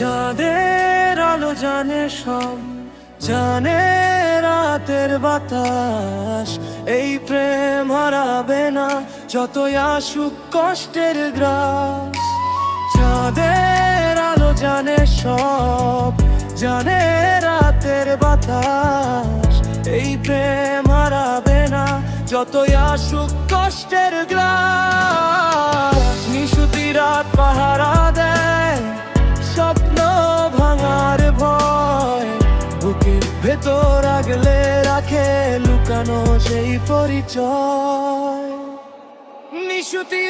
চাঁদের আলো জানে সব, জানে রাতের বাতাস। এই প্রেম হারাবে না, যতই আসুক কষ্টের গ্রাস। চাঁদের আলো জানে সব, জানে রাতের বাতাস। এই প্রেম হারাবে না, যতই আসুক কষ্টের গ্রাস। ভেতর আগলে রাখে লুকানো সেই পরিচয়। নিশুতি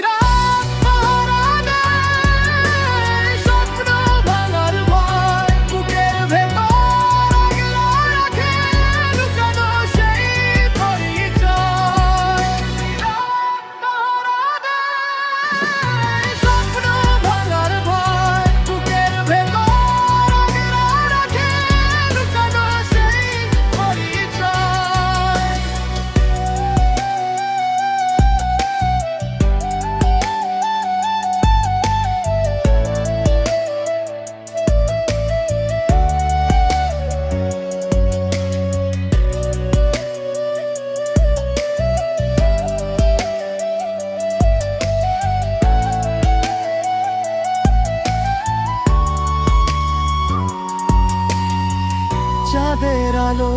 চাঁদের আলো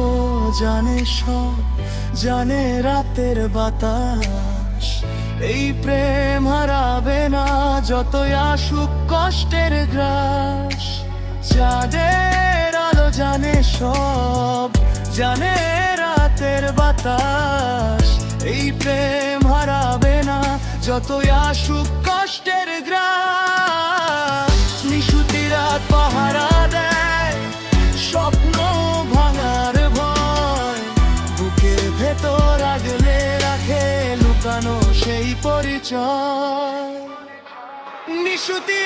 জানে সব, জানে রাতের বাতাস। এই প্রেম হারাবে না যতই আসুক কষ্টের গ্রাস। চাঁদের আলো জানে সব, জানে রাতের বাতাস। এই প্রেম হারাবে না যতই আসুক কষ্টের গ্রাস। লুকানো সেই পরিচয়। নিশুতি